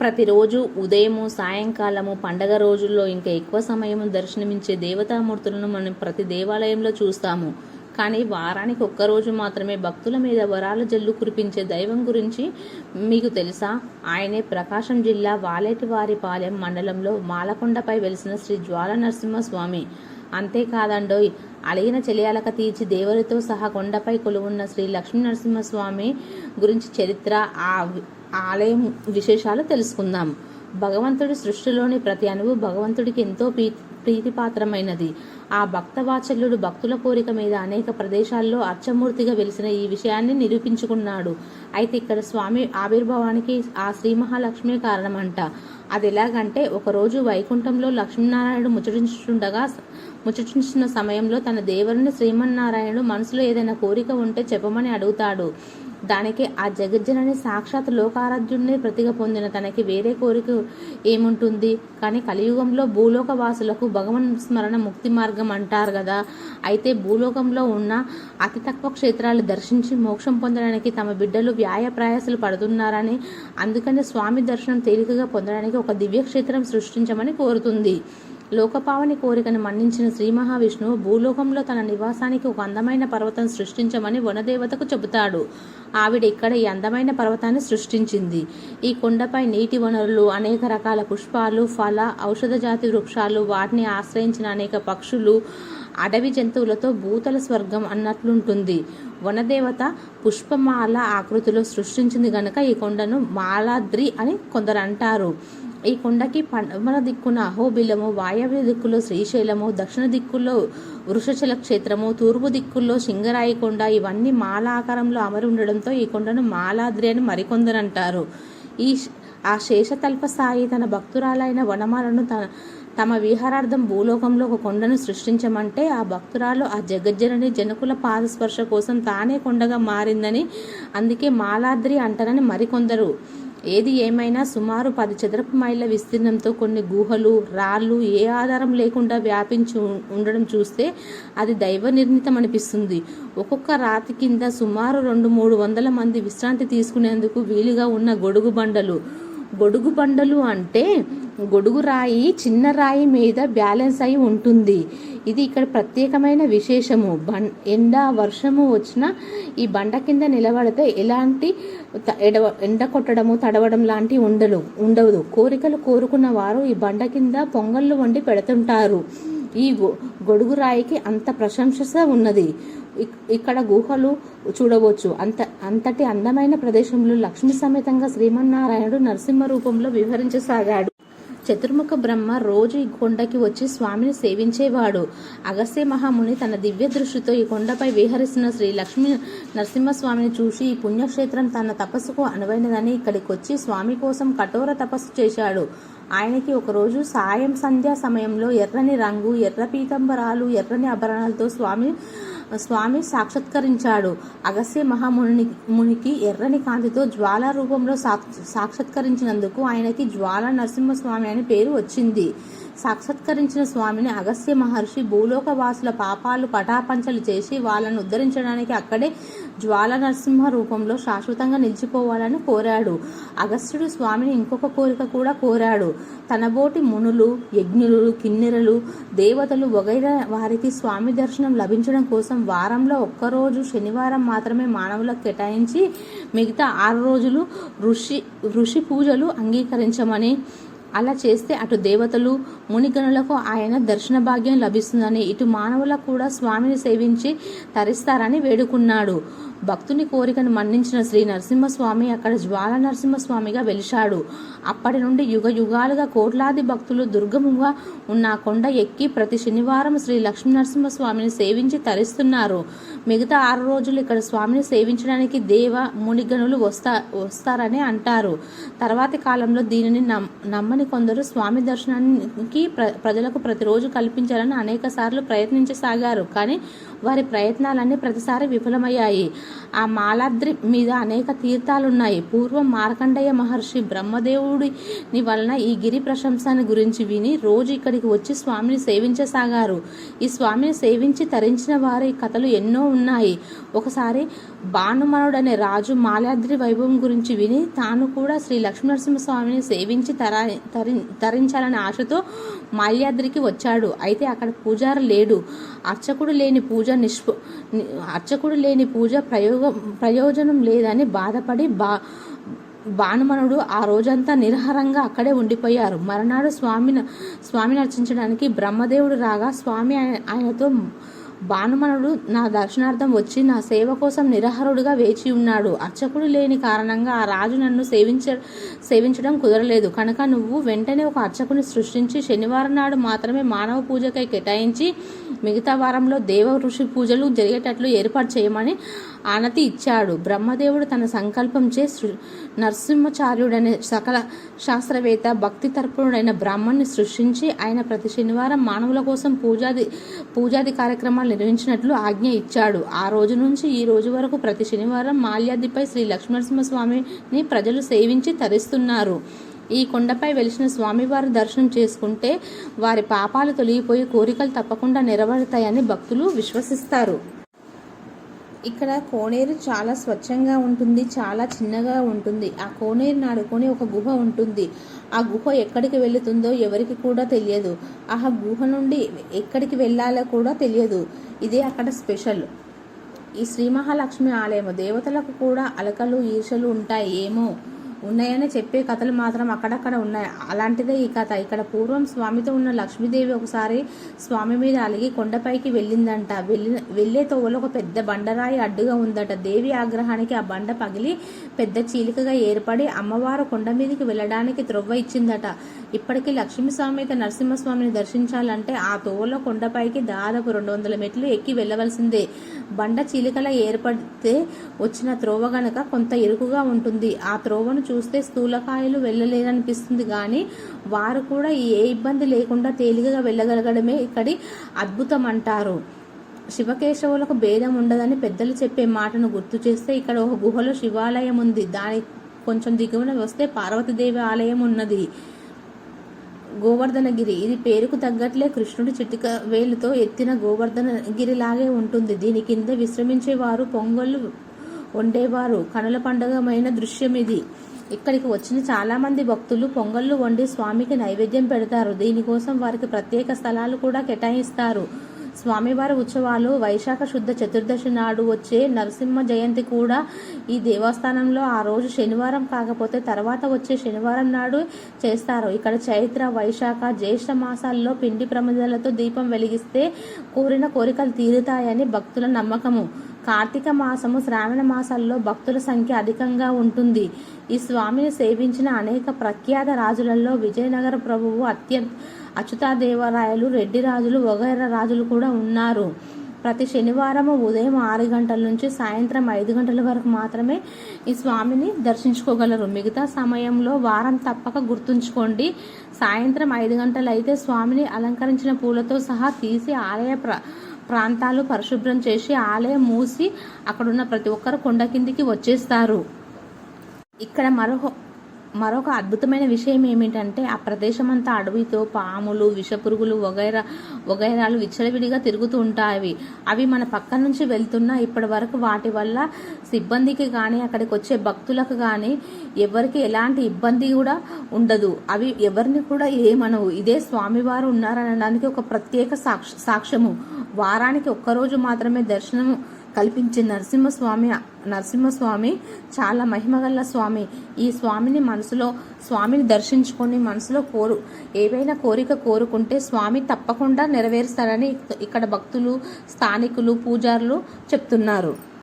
ప్రతిరోజు ఉదయము సాయంకాలము పండగ రోజుల్లో ఇంకా ఎక్కువ సమయం దర్శనమించే దేవతామూర్తులను మనం ప్రతి దేవాలయంలో చూస్తాము. కానీ వారానికి ఒక్కరోజు మాత్రమే భక్తుల మీద వరాల జల్లు కురిపించే దైవం గురించి మీకు తెలుసా? ఆయనే ప్రకాశం జిల్లా వాలేటివారిపాలెం మండలంలో మాలకొండపై వెలిసిన శ్రీ జ్వాల నరసింహస్వామి అంతేకాదండోయ్ అలిగిన చెలియాలక తీర్చి దేవులతో సహా కొండపై కొలువున్న శ్రీ లక్ష్మీ నరసింహస్వామి గురించి చరిత్ర ఆ ఆలయం విశేషాలు తెలుసుకుందాం. భగవంతుడి సృష్టిలోని ప్రతి అణువు భగవంతుడికి ఎంతో ప్రీ ప్రీతిపాత్రమైనది. ఆ భక్త వాత్సల్యుడు భక్తుల కోరిక మీద అనేక ప్రదేశాల్లో అర్చమూర్తిగా వెలిసిన ఈ విషయాన్ని నిరూపించుకున్నాడు. అయితే ఇక్కడ స్వామి ఆవిర్భావానికి ఆ శ్రీ మహాలక్ష్మి కారణమంట. అది ఎలాగంటే ఒకరోజు వైకుంఠంలో లక్ష్మీనారాయణుడు ముచ్చటించుండగా ముచ్చటించిన సమయంలో తన దేవుని శ్రీమన్నారాయణుడు మనసులో ఏదైనా కోరిక ఉంటే చెప్పమని అడుగుతాడు. దానికి ఆ జగజ్జనని సాక్షాత్ లోకారాధ్యుడిని ప్రతిగా పొందిన తనకి వేరే కోరిక ఏముంటుంది? కానీ కలియుగంలో భూలోక వాసులకు భగవన్ స్మరణ ముక్తి మార్గం అంటారు కదా. అయితే భూలోకంలో ఉన్న అతి తక్కువ క్షేత్రాలు దర్శించి మోక్షం పొందడానికి తమ బిడ్డలు వ్యాయ ప్రయాసలు పడుతున్నారని అందుకని స్వామి దర్శనం తేలికగా పొందడానికి ఒక దివ్యక్షేత్రం సృష్టించమని కోరుతుంది. లోకపావని కోరికను మన్నించిన శ్రీ మహావిష్ణువు భూలోకంలో తన నివాసానికి ఒక అందమైన పర్వతం సృష్టించమని వనదేవతకు చెబుతాడు. ఆవిడ ఇక్కడ ఈ అందమైన పర్వతాన్ని సృష్టించింది. ఈ కొండపై నీటి వనరులు అనేక రకాల పుష్పాలు ఫల ఔషధ జాతి వృక్షాలు వాటిని ఆశ్రయించిన అనేక పక్షులు అడవి జంతువులతో భూతల స్వర్గం అన్నట్లుంటుంది. వనదేవత పుష్పమాల ఆకృతిలో సృష్టించింది గనక ఈ కొండను మాలాద్రి అని కొందరు అంటారు. ఈ కొండకి పడమర దిక్కున అహోబిలము వాయవ్య దిక్కులో శ్రీశైలము దక్షిణ దిక్కుల్లో వృషచల క్షేత్రము తూర్పు దిక్కుల్లో సింగరాయి కొండ ఇవన్నీ మాల ఆకారంలో అమరి ఉండడంతో ఈ కొండను మాలాద్రి అని మరికొందరు అంటారు ఈ ఆ శేషతల్ప సాయి తన భక్తురాలైన వనమాలను తన తమ విహారార్థం భూలోకంలో ఒక కొండను సృష్టించమంటే ఆ భక్తురాలు ఆ జగజ్జనని జనకుల పాదస్పర్శ కోసం తానే కొండగా మారిందని అందుకే మాలాద్రి అంటారని మరికొందరు. ఏది ఏమైనా సుమారు పది చదరపు మైళ్ళ విస్తీర్ణంతో కొన్ని గుహలు రాళ్ళు ఏ ఆధారం లేకుండా వ్యాపించి ఉండడం చూస్తే అది దైవ నిర్మితం అనిపిస్తుంది. ఒక్కొక్క రాతి కింద సుమారు రెండు మూడు వందల మంది విశ్రాంతి తీసుకునేందుకు వీలుగా ఉన్న గొడుగు బండలు. గొడుగు బండలు అంటే గొడుగు రాయి చిన్న రాయి మీద బ్యాలెన్స్ అయి ఉంటుంది. ఇది ఇక్కడ ప్రత్యేకమైన విశేషము. బం ఎండ వర్షము వచ్చినా ఈ బండ కింద నిలబడితే ఎలాంటి త- ఎడవ ఎండ కొట్టడము తడవడం లాంటివి ఉండలు ఉండదు. కోరికలు కోరుకున్న వారు ఈ బండ కింద పొంగళ్ళు వండి పెడుతుంటారు. ఈ గొ- గొడుగు రాయికి అంత ప్రశంస ఉన్నది. ఇక్- ఇక్కడ గుహలు చూడవచ్చు. అంత అంతటి అందమైన ప్రదేశంలో లక్ష్మీ సమేతంగా శ్రీమన్నారాయణుడు నరసింహ రూపంలో వివరించసాగాడు. చతుర్ముఖ బ్రహ్మ రోజు ఈ కొండకి వచ్చి స్వామిని సేవించేవాడు. అగస్త్య మహాముని తన దివ్య దృష్టితో ఈ కొండపై విహరిస్తున్న శ్రీ లక్ష్మీ నరసింహస్వామిని చూసి ఈ పుణ్యక్షేత్రం తన తపస్సుకు అనువైనదని ఇక్కడికి వచ్చి స్వామి కోసం కఠోర తపస్సు చేశాడు. ఆయనకి ఒకరోజు సాయం సంధ్యా సమయంలో ఎర్రని రంగు ఎర్ర పీతంబరాలు ఎర్రని ఆభరణాలతో స్వామి స్వామి సాక్షాత్కరించాడు. అగస్య మహాముని మునికి ఎర్రని కాంతితో జ్వాల రూపంలో సాక్షాత్కరించినందుకు ఆయనకి జ్వాల నరసింహస్వామి అని పేరు వచ్చింది. సాక్షాత్కరించిన స్వామిని అగస్య మహర్షి భూలోక వాసుల పాపాలు పటాపంచలు చేసి వాళ్ళను ఉద్ధరించడానికి అక్కడే జ్వాల నరసింహ రూపంలో శాశ్వతంగా నిలిచిపోవాలని కోరాడు. అగస్త్యుడు స్వామిని ఇంకొక కోరిక కూడా కోరాడు. తనబోటి మునులు యజ్ఞులు కిన్నెరలు దేవతలు వగైరా వారికి స్వామి దర్శనం లభించడం కోసం వారంలో ఒక్కరోజు శనివారం మాత్రమే మానవులకు కేటాయించి మిగతా ఆరు రోజులు ఋషి ఋషి పూజలు అంగీకరించమని అలా చేస్తే అటు దేవతలు మునిగణులకు ఆయన దర్శన భాగ్యం లభిస్తుందని ఇటు మానవులకు కూడా స్వామిని సేవించి తరిస్తారని వేడుకున్నాడు. భక్తుని కోరికను మన్నించిన శ్రీ నరసింహస్వామి అక్కడ జ్వాల నరసింహస్వామిగా వెలిశాడు. అప్పటి నుండి యుగ యుగాలుగా కోట్లాది భక్తులు దుర్గముగా ఉన్న కొండ ఎక్కి ప్రతి శనివారం శ్రీ లక్ష్మీ నరసింహస్వామిని సేవించి తరిస్తున్నారు. మిగతా ఆరు రోజులు ఇక్కడ స్వామిని సేవించడానికి దేవ మునిగణులు వస్తా వస్తారని అంటారు. తర్వాతి కాలంలో దీనిని నమ్ నమ్మని కొందరు స్వామి దర్శనానికి ప్ర ప్రజలకు ప్రతిరోజు కల్పించాలని అనేక సార్లు ప్రయత్నించసాగారు. కానీ వారి ప్రయత్నాలన్నీ ప్రతిసారి విఫలమయ్యాయి. ఆ మాలాద్రి మీద అనేక తీర్థాలున్నాయి. పూర్వం మార్కండేయ మహర్షి బ్రహ్మదేవుడిని వలన ఈ గిరి ప్రశంసని గురించి విని రోజు ఇక్కడికి వచ్చి స్వామిని సేవించసాగారు. ఈ స్వామిని సేవించి తరించిన వారి కథలు ఎన్నో ఉన్నాయి. ఒకసారి భానుమనుడనే రాజు మాలాద్రి వైభవం గురించి విని తాను కూడా శ్రీ లక్ష్మీనరసింహస్వామిని సేవించి తరా తరి తరించాలనే ఆశతో మాల్యాద్రికి వచ్చాడు. అయితే అక్కడ పూజారి లేడు. అర్చకుడు లేని పూజ నిష్ప అర్చకుడు లేని పూజ ప్రయోగం ప్రయోజనం లేదని బాధపడి బా భానుమనుడు ఆ రోజంతా నిరహరంగా అక్కడే ఉండిపోయారు. మరునాడు స్వామిని స్వామిని అర్చించడానికి బ్రహ్మదేవుడు రాగా స్వామి ఆయన- ఆయనతో భానుమనుడు నా దర్శనార్థం వచ్చి నా సేవ కోసం నిరహరుడుగా వేచి ఉన్నాడు. అర్చకుడు లేని కారణంగా ఆ రాజు నన్ను సేవించ సేవించడం కుదరలేదు. కనుక నువ్వు వెంటనే ఒక అర్చకుని సృష్టించి శనివారం నాడు మాత్రమే మానవ పూజకై కేటాయించి మిగతా వారంలో దేవ ఋషి పూజలు జరిగేటట్లు ఏర్పాటు చేయమని ఆనతి ఇచ్చాడు. బ్రహ్మదేవుడు తన సంకల్పంచే సృ- నరసింహాచార్యుడనే సకల శాస్త్రవేత్త భక్తి తర్పణుడైన బ్రాహ్మణ్ణి సృష్టించి ఆయన ప్రతి శనివారం మానవుల కోసం పూజాది పూజాది కార్యక్రమాలు నిర్వహించినట్లు ఆజ్ఞ ఇచ్చాడు. ఆ రోజు నుంచి ఈ రోజు వరకు ప్రతి శనివారం మాల్యాదిపై శ్రీ లక్ష్మణసింహస్వామిని ప్రజలు సేవించి తరిస్తున్నారు. ఈ కొండపై వెలిసిన స్వామివారి దర్శనం చేసుకుంటే వారి పాపాలు తొలగిపోయి కోరికలు తప్పకుండా నెరవేరుతాయని భక్తులు విశ్వసిస్తారు. ఇక్కడ కోనేరు చాలా స్వచ్ఛంగా ఉంటుంది చాలా చిన్నగా ఉంటుంది. ఆ కోనేరుని ఆడుకొని ఒక గుహ ఉంటుంది. ఆ గుహ ఎక్కడికి వెళుతుందో ఎవరికి కూడా తెలియదు. ఆ గుహ నుండి ఎక్కడికి వెళ్ళాలో కూడా తెలియదు. ఇదే అక్కడ స్పెషల్. ఈ శ్రీ మహాలక్ష్మి ఆలయము దేవతలకు కూడా అలకలు ఈర్షలు ఉంటాయి ఏమో ఉన్నాయని చెప్పే కథలు మాత్రం అక్కడక్కడ ఉన్నాయి. అలాంటిదే ఈ కథ. ఇక్కడ పూర్వం స్వామితో ఉన్న లక్ష్మీదేవి ఒకసారి స్వామి మీద అలిగి కొండపైకి వెళ్ళిందంట. వెళ్ళిన వెళ్ళే తోవలో ఒక పెద్ద బండరాయి అడ్డుగా ఉందట. దేవి ఆగ్రహానికి ఆ బండ పగిలి పెద్ద చీలికగా ఏర్పడి అమ్మవారు కొండ మీదకి వెళ్ళడానికి త్రొవ్వ ఇచ్చిందట. ఇప్పటికీ లక్ష్మీ సమేత నరసింహస్వామిని దర్శించాలంటే ఆ తోవలో కొండపైకి దాదాపు రెండు వందల మెట్లు ఎక్కి వెళ్ళవలసిందే. బండ చీలికల ఏర్పడితే వచ్చిన త్రోవ గనక కొంత ఇరుకుగా ఉంటుంది. ఆ త్రోవను చూస్తే స్థూలకాయలు వెళ్ళలేరనిపిస్తుంది కానీ వారు కూడా ఏ ఇబ్బంది లేకుండా తేలికగా వెళ్ళగలగడమే ఇక్కడి అద్భుతం అంటారు శివకేశవులకు భేదం ఉండదని పెద్దలు చెప్పే మాటను గుర్తు చేస్తే ఇక్కడ ఒక గుహలో శివాలయం ఉంది. దాని కొంచెం దిగువన వస్తే పార్వతీదేవి ఆలయం ఉన్నది. గోవర్ధనగిరి. ఇది పేరుకు తగ్గట్లే కృష్ణుడి చిటిక వేలుతో ఎత్తిన గోవర్ధనగిరిలాగే ఉంటుంది. దీని కింద విశ్రమించేవారు పొంగళ్ళు వండేవారు. కనుల పండగమైన దృశ్యం ఇది ఇక్కడికి వచ్చిన చాలామంది భక్తులు పొంగళ్ళు వండి స్వామికి నైవేద్యం పెడతారు. దీనికోసం వారికి ప్రత్యేక స్థలాలు కూడా కేటాయిస్తారు. స్వామివారి ఉత్సవాలు వైశాఖ శుద్ధ చతుర్దశి నాడు వచ్చే నరసింహ జయంతి కూడా ఈ దేవస్థానంలో ఆ రోజు శనివారం కాకపోతే తర్వాత వచ్చే శనివారం నాడు చేస్తారు. ఇక్కడ చైత్ర వైశాఖ జ్యేష్ఠ మాసాల్లో పిండి ప్రమిదలతో దీపం వెలిగిస్తే కోరిన కోరికలు తీరుతాయని భక్తుల నమ్మకము. కార్తీక మాసము శ్రావణ మాసాల్లో భక్తుల సంఖ్య అధికంగా ఉంటుంది. ఈ స్వామిని సేవించిన అనేక ప్రఖ్యాత రాజులలో విజయనగర ప్రభువు అత్యంత అచ్యుతాదేవరాయలు రెడ్డి రాజులు వగైరా రాజులు కూడా ఉన్నారు. ప్రతి శనివారము ఉదయం ఆరు గంటల నుంచి సాయంత్రం ఐదు గంటల వరకు మాత్రమే ఈ స్వామిని దర్శించుకోగలరు. మిగతా సమయంలో వారం తప్పక గుర్తుంచుకోండి. సాయంత్రం ఐదు గంటలైతే స్వామిని అలంకరించిన పూలతో సహా తీసి ఆలయ ప్ర ప్రాంతాలు పరిశుభ్రం చేసి ఆలయం మూసి అక్కడున్న ప్రతి ఒక్కరు కొండ కిందికి వచ్చేస్తారు. ఇక్కడ మరొక మరొక అద్భుతమైన విషయం ఏమిటంటే ఆ ప్రదేశం అంతా అడవితో పాములు విషపురుగులు వగైరా వగైరాలు విచ్చలవిడిగా తిరుగుతూ ఉంటాయి. అవి మన పక్క నుంచి వెళ్తున్నా ఇప్పటి వరకు వాటి వల్ల సిబ్బందికి కానీ అక్కడికి వచ్చే భక్తులకు కానీ ఎవరికి ఎలాంటి ఇబ్బంది కూడా ఉండదు. అవి ఎవరిని కూడా ఏమనవు. ఇదే స్వామివారు ఉన్నారనడానికి ఒక ప్రత్యేక సాక్ష సాక్ష్యము. వారానికి ఒక్కరోజు మాత్రమే దర్శనం కల్పించే నరసింహస్వామి నరసింహస్వామి చాలా మహిమగల స్వామి. ఈ స్వామిని మనసులో స్వామిని దర్శించుకొని మనసులో కోరు ఏవైనా కోరిక కోరుకుంటే స్వామి తప్పకుండా నెరవేరుస్తారని ఇక్కడ భక్తులు స్థానికులు పూజారులు చెప్తున్నారు.